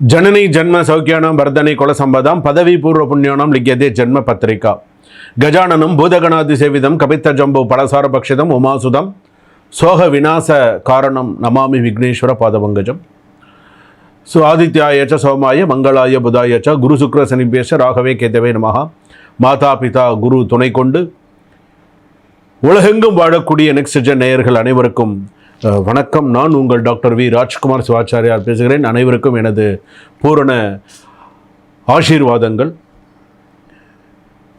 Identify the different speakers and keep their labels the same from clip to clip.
Speaker 1: ಜನನಿ ಜನ್ಮ ಸೌಖ್ಯಾನಂ ವರ್ಧನೆ ಕುಲ ಸಂಪದಾಂ ಪದವಿ ಪೂರ್ವ ಪುಣ್ಯಾಣಂ ಲಿಖ್ಯತೆ ಜನ್ಮ ಪತ್ರಿಕಾ ಗಜಾನನಂ ಭೂತಗಣಾದಿ ಸೇವಿದಂ ಕಪಿತ್ತ ಜಂಬು ಪಳಸಾರ ಭಕ್ಷಿತಂ ಉಮಾಸುದಂ ಸೋಹ ವಿನಾಶ ಕಾರಣಂ ನಮಾಮಿ ವಿಘ್ನೇಶ್ವರ ಪಾದಪಂಕಜಂ ಸೊ ಆದಿತ್ಯಾಯ ಚ ಸೋಮಾಯ ಮಂಗಳಾಯ ಬುಧಾಯ ಚ ಗುರು ಶುಕ್ರ ಸನಿಭ್ಯಶ ராகவே கேதவே நமஹ மாதா பிதா குரு துணை கொண்டு உலகெங்கும் வாழக்கூடிய நெக்ஸ்ட் ஜென் நேயர்கள் அனைவருக்கும் அஹ், வணக்கம். நான் உங்கள் டாக்டர் வி. ராஜ்குமார் சிவாச்சாரியார் பேசுகிறேன். அனைவருக்கும் எனது பூரண ஆசீர்வாதங்கள்.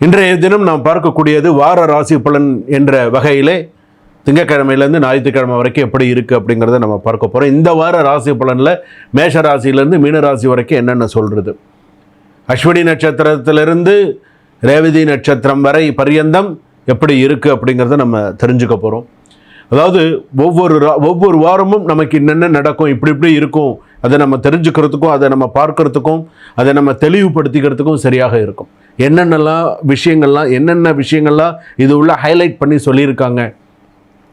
Speaker 1: இன்றைய தினம் நாம் பார்க்கக்கூடியது வார ராசி பலன் என்ற வகையிலே திங்கக்கிழமையிலேருந்து ஞாயிற்றுக்கிழமை வரைக்கும் எப்படி இருக்குது அப்படிங்கிறத நம்ம பார்க்க போகிறோம் இந்த வார ராசி பலனில் மேஷ ராசியிலேருந்து மீன ராசி வரைக்கும் என்னென்ன சொல்கிறது அஸ்வினி நட்சத்திரத்திலிருந்து ரேவதி நட்சத்திரம் வரை பரியந்தம் எப்படி இருக்குது அப்படிங்கிறத நம்ம தெரிஞ்சுக்க போகிறோம் அதாவது ஒவ்வொரு ரா- ஒவ்வொரு வாரமும் நமக்கு என்னென்ன நடக்கும் இப்படி இப்படி இருக்கும் அதை நம்ம தெரிஞ்சுக்கிறதுக்கும் அதை நம்ம பார்க்கறதுக்கும் அதை நம்ம தெளிவுபடுத்திக்கிறதுக்கும் சரியாக இருக்கும். என்னென்னலாம் விஷயங்கள்லாம் என்னென்ன விஷயங்கள்லாம் இது உள்ள ஹைலைட் பண்ணி சொல்லியிருக்காங்க.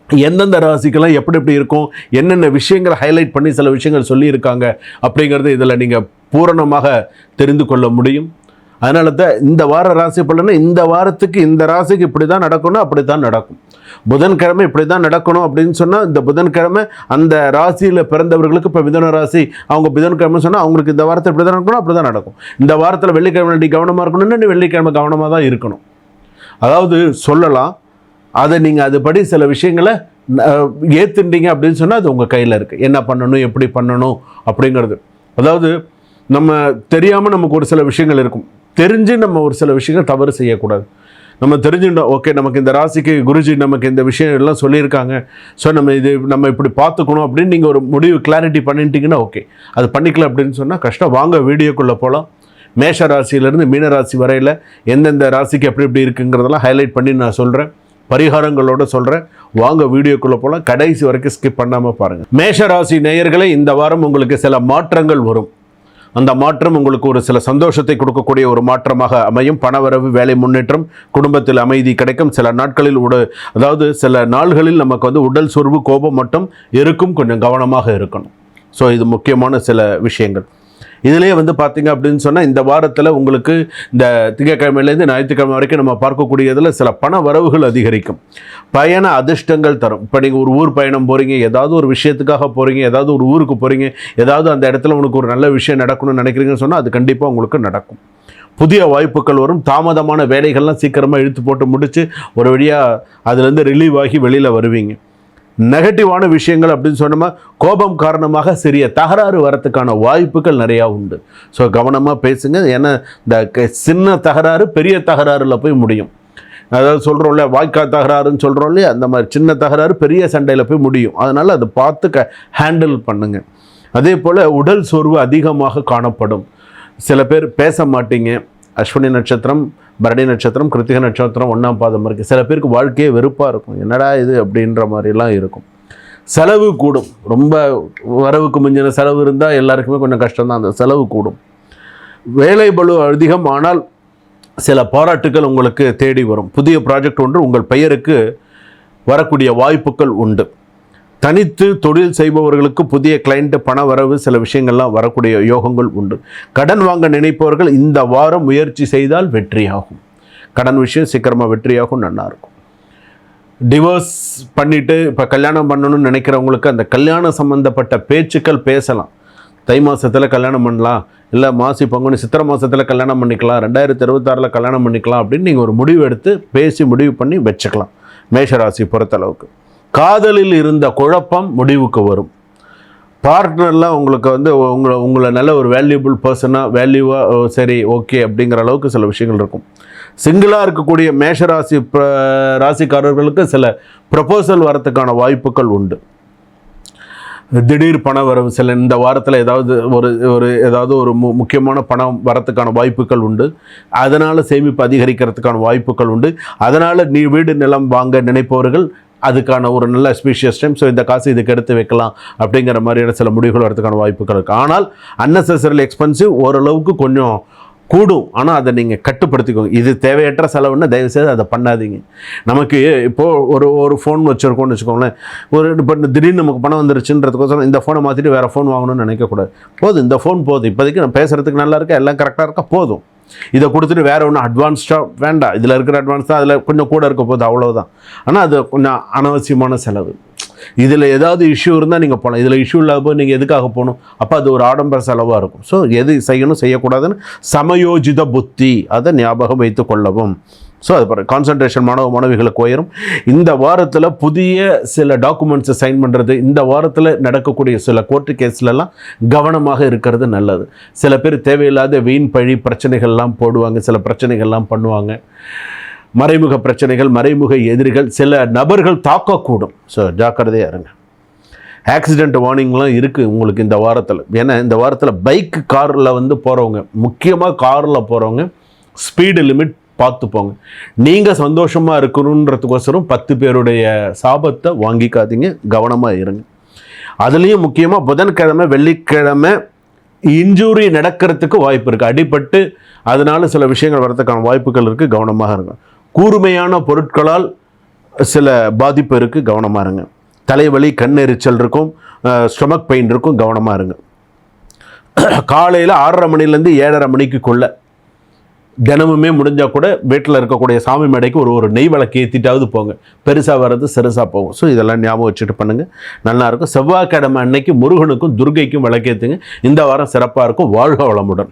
Speaker 1: எந்தெந்த ராசிக்கெல்லாம் எப்படி எப்படி இருக்கும் என்னென்ன விஷயங்களை ஹைலைட் பண்ணி சில விஷயங்கள் சொல்லியிருக்காங்க அப்படிங்கிறது இதில் நீங்கள் பூரணமாக தெரிந்து கொள்ள முடியும். அதனால தான் இந்த வார ராசி பலனை இந்த வாரத்துக்கு இந்த ராசிக்கு இப்படி தான் நடக்கணும் அப்படி தான் நடக்கும். புதன்கிழமை இப்படி தான் நடக்கணும் அப்படின்னு சொன்னால் இந்த புதன்கிழமை அந்த ராசியில் பிறந்தவர்களுக்கு இப்போ மிதன ராசி அவங்க புதன்கிழமை சொன்னால் அவங்களுக்கு இந்த வாரத்தில் இப்படி தான் நடக்கணும் அப்படி தான் நடக்கும். இந்த வாரத்தில் வெள்ளிக்கிழமை நீ கவனமாக இருக்கணும்னு நீ வெள்ளிக்கிழமை கவனமாக தான் இருக்கணும். அதாவது சொல்லலாம் அதை நீங்கள் அதுபடி சில விஷயங்களை அஹ், அப்படின்னு சொன்னால் அது உங்கள் கையில் இருக்குது என்ன பண்ணணும் எப்படி பண்ணணும் அப்படிங்கிறது. அதாவது நம்ம தெரியாமல் நமக்கு ஒரு சில விஷயங்கள் இருக்கும். தெரிஞ்சு நம்ம ஒரு சில விஷயங்கள் தவறு செய்யக்கூடாது. நம்ம தெரிஞ்சுட்டோம் ஓகே நமக்கு இந்த ராசிக்கு குருஜி நமக்கு இந்த விஷயம் எல்லாம் சொல்லியிருக்காங்க. ஸோ நம்ம இது நம்ம இப்படி பார்த்துக்கணும் அப்படின்னு நீங்கள் ஒரு முடிவு கிளாரிட்டி பண்ணிட்டீங்கன்னா ஓகே. அது பண்ணிக்கல அப்படின்னு சொன்னால் கஷ்டம். வாங்க வீடியோக்குள்ளே போகலாம் மேஷ ராசியிலேருந்து மீன ராசி வரையில் எந்தெந்த ராசிக்கு எப்படி எப்படி இருக்குங்கிறதெல்லாம் ஹைலைட் பண்ணி நான் சொல்கிறேன் பரிகாரங்களோட சொல்கிறேன் வாங்க வீடியோக்குள்ளே போகலாம் கடைசி வரைக்கும் ஸ்கிப் பண்ணாமல் பாருங்கள் மேஷ ராசி நேயர்களே இந்த வாரம் உங்களுக்கு சில மாற்றங்கள் வரும். அந்த மாற்றம் உங்களுக்கு ஒரு சில சந்தோஷத்தை கொடுக்கக்கூடிய ஒரு மாற்றமாக அமையும். பணவரவு வேலை முன்னேற்றம் குடும்பத்தில் அமைதி கிடைக்கும். சில நாட்களில் உட அதாவது சில நாள்களில் நமக்கு வந்து உடல் சொர்வு கோபம் மட்டும் இருக்கும். கொஞ்சம் கவனமாக இருக்கணும். ஸோ இது முக்கியமான சில விஷயங்கள். இதிலே வந்து பார்த்தீங்க அப்படின்னு சொன்னால் இந்த வாரத்தில் உங்களுக்கு இந்த திங்கக்கிழமையிலேருந்து ஞாயிற்றுக்கிழமை வரைக்கும் நம்ம பார்க்கக்கூடியதில் சில பண வரவுகள் அதிகரிக்கும். பயண அதிர்ஷ்டங்கள் தரும். இப்போ நீங்கள் ஒரு ஊர் பயணம் போகிறீங்க ஏதாவது ஒரு விஷயத்துக்காக போகிறீங்க ஏதாவது ஒரு ஊருக்கு போகிறீங்க ஏதாவது அந்த இடத்துல உனக்கு ஒரு நல்ல விஷயம் நடக்கணும்னு நினைக்கிறீங்கன்னு சொன்னால் அது கண்டிப்பாக உங்களுக்கு நடக்கும். புதிய வாய்ப்புகள் வரும். தாமதமான வேலைகள்லாம் சீக்கிரமாக இழுத்து போட்டு முடித்து ஒரு வழியாக அதுலேருந்து ரிலீவ் ஆகி வெளியில் வருவீங்க. நெகட்டிவான விஷயங்கள் அப்படின்னு சொன்னோமா கோபம் காரணமாக சிறிய தகராறு வரத்துக்கான வாய்ப்புகள் நிறையா உண்டு. ஸோ கவனமாக பேசுங்க. ஏன்னா இந்த க- சின்ன தகராறு பெரிய தகராறில் போய் முடியும். அதாவது சொல்கிறோம்ல வாய்க்கால் தகராறுன்னு சொல்கிறோம் இல்லையா? அந்த மாதிரி சின்ன தகராறு பெரிய சண்டையில் போய் முடியும். அதனால் அதை பார்த்து க ஹேண்டில் பண்ணுங்க. அதே போல் உடல் சோர்வு அதிகமாக காணப்படும். சில பேர் பேச மாட்டீங்க. அஸ்வினி நட்சத்திரம் பரணி நட்சத்திரம் கிருத்திக நட்சத்திரம் ஒன்றாம் பாதம் இருக்குது சில பேருக்கு வாழ்க்கையே வெறுப்பாக இருக்கும். என்னடா இது அப்படின்ற மாதிரிலாம் இருக்கும். செலவு கூடும். ரொம்ப வரவுக்கு மிஞ்சின செலவு இருந்தால் எல்லாருக்குமே கொஞ்சம் கஷ்டம்தான். அந்த செலவு கூடும். வேலை பலு அதிகம் ஆனால் சில பாராட்டுகள் உங்களுக்கு தேடி வரும். புதிய ப்ராஜெக்ட் ஒன்று உங்கள் பெயருக்கு வரக்கூடிய வாய்ப்புகள் உண்டு. தனித்து தொழில் செய்பவர்களுக்கு புதிய கிளைண்ட்டு பண வரவு சில விஷயங்கள்லாம் வரக்கூடிய யோகங்கள் உண்டு. கடன் வாங்க நினைப்பவர்கள் இந்த வாரம் முயற்சி செய்தால் வெற்றியாகும். கடன் விஷயம் சீக்கிரமாக வெற்றியாகும் நல்லா இருக்கும் டிவோர்ஸ் பண்ணிவிட்டு இப்போ கல்யாணம் பண்ணணும்னு நினைக்கிறவங்களுக்கு அந்த கல்யாணம் சம்மந்தப்பட்ட பேச்சுக்கள் பேசலாம். தை மாதத்தில் கல்யாணம் பண்ணலாம் இல்லை மாசி பங்குனி சித்திரை மாதத்தில் கல்யாணம் பண்ணிக்கலாம் ரெண்டாயிரத்தி இருபத்தாறில் கல்யாணம் பண்ணிக்கலாம் அப்படின்னு நீங்கள் ஒரு முடிவு எடுத்து பேசி முடிவு பண்ணி வச்சுக்கலாம். மேஷராசி பொறுத்தளவுக்கு. காதலில் இருந்த குழப்பம் முடிவுக்கு வரும். பார்ட்னர்லாம் உங்களுக்கு வந்து உங்களை உங்களை நல்ல ஒரு வேல்யூபிள் பர்சனாக வேல்யூவாக சரி ஓகே அப்படிங்கிற அளவுக்கு சில விஷயங்கள் இருக்கும். சிங்கிளாக இருக்கக்கூடிய மேஷராசி ராசிக்காரர்களுக்கு சில ப்ரப்போசல் வரத்துக்கான வாய்ப்புகள் உண்டு. திடீர் பண வரவு சில இந்த வாரத்தில் ஏதாவது ஒரு ஒரு ஏதாவது ஒரு மு முக்கியமான பணம் வரத்துக்கான வாய்ப்புகள் உண்டு. அதனால் சேமிப்பு அதிகரிக்கிறதுக்கான வாய்ப்புகள் உண்டு. அதனால் நீ வீடு நிலம் வாங்க நினைப்பவர்கள் அதுக்கான ஒரு நல்ல ஸ்பீஷியஸ் டைம் ஸோ இந்த காசு இதுக்கு எடுத்து வைக்கலாம் அப்படிங்கிற மாதிரியான சில முடிவுகள் வரதுக்கான வாய்ப்புகள் இருக்குது ஆனால் unnecessarily எக்ஸ்பென்சிவ் ஓரளவுக்கு கொஞ்சம் கூடும். ஆனால் அதை நீங்கள் கட்டுப்படுத்திக்கோங்க. இது தேவையற்ற செலவுன்னா தயவுசெய்து அதை பண்ணாதீங்க. நமக்கு இப்போது ஒரு ஒரு ஃபோன் வச்சுருக்கோம்னு வச்சுக்கோங்களேன். ஒரு இப்போ திடீர்னு நமக்கு பணம் வந்துருச்சுன்றதுக்கோசரம் இந்த ஃபோனை மாற்றிட்டு வேறு ஃபோன் வாங்கணும்னு நினைக்கக்கூடாது. போதும். இந்த ஃபோன் போதும். இப்போதைக்கு நான் பேசுகிறதுக்கு நல்லா இருக்கா? எல்லாம் கரெக்டாக இருக்கா? போதும். இதை கொடுத்துட்டு வேறு ஒன்றும் அட்வான்ஸ்டாக வேண்டாம். இதில் இருக்கிற அட்வான்ஸ் தான் அதில் கொஞ்சம் கூட இருக்க போகுது அவ்வளோதான் ஆனால் அது கொஞ்சம் அனாவசியமான செலவு. இதில் ஏதாவது இஷ்யூ இருந்தால் நீங்கள் போகலாம் இதில் இஷ்யூ இல்லாத போது நீங்கள் எதுக்காக போகணும்? அப்போ அது ஒரு ஆடம்பர செலவாக இருக்கும். ஸோ எது செய்யணும் செய்யக்கூடாதுன்னு சமயோஜித புத்தி. அதை ஞாபகம் வைத்து கொள்ளவும். ஸோ அது பாருங்கள் கான்சன்ட்ரேஷன் மாணவ மாணவிகளுக்கு உயரும். இந்த வாரத்தில் புதிய சில டாக்குமெண்ட்ஸை சைன் பண்ணுறது இந்த வாரத்தில் நடக்கக்கூடிய சில கோர்ட்டு கேஸ்லலாம் கவனமாக இருக்கிறது நல்லது. சில பேர் தேவையில்லாத வீண் பழி பிரச்சனைகள்லாம் போடுவாங்க சில பிரச்சனைகள்லாம் பண்ணுவாங்க. மறைமுக பிரச்சனைகள் மறைமுக எதிரிகள் சில நபர்கள் தாக்கக்கூடும். ஸோ ஜாக்கிரதையாக இருங்க. ஆக்சிடென்ட் வார்னிங்லாம் இருக்குது உங்களுக்கு இந்த வாரத்தில். ஏன்னா இந்த வாரத்தில் பைக் காரில் வந்து போகிறவங்க முக்கியமாக காரில் போகிறவங்க ஸ்பீடு லிமிட் பார்த்துப்போங்க நீங்கள் சந்தோஷமாக இருக்கணுன்றதுக்கோசரம் பத்து பேருடைய சாபத்தை வாங்கிக்காதீங்க கவனமாக இருங்க. அதுலேயும் முக்கியமாக புதன்கிழமை வெள்ளிக்கிழமை இன்ஜூரி நடக்கிறதுக்கு வாய்ப்பு இருக்குது அடிபட்டு அதனால சில விஷயங்கள் வரதுக்கான வாய்ப்புகள் இருக்குது கவனமாக இருக்கும் கூர்மையான பொருட்களால் சில பாதிப்பு இருக்குது கவனமாக இருங்க. தலைவலி கண்ணெரிச்சல் இருக்கும் ஸ்டொமக் பெயின் இருக்கும் கவனமாக இருங்க. காலையில் ஆறரை மணிலேருந்து ஏழரை மணிக்குள்ள தினமுமே முடிஞ்சால் கூட வீட்டில் இருக்கக்கூடிய சாமி மேடைக்கு ஒரு ஒரு நெய் விளக்கு ஏற்றிட்டாவது போங்க. பெருசாக வர்றது சிறுசாக போகும். ஸோ இதெல்லாம் ஞாபகம் வச்சுட்டு பண்ணுங்கள் நல்லாயிருக்கும் செவ்வாய்க்கிழமை அன்னைக்கு முருகனுக்கும் துர்கைக்கும் விளக்கேற்றுங்க இந்த வாரம் சிறப்பாக இருக்கும். வாழ்க வளமுடன்.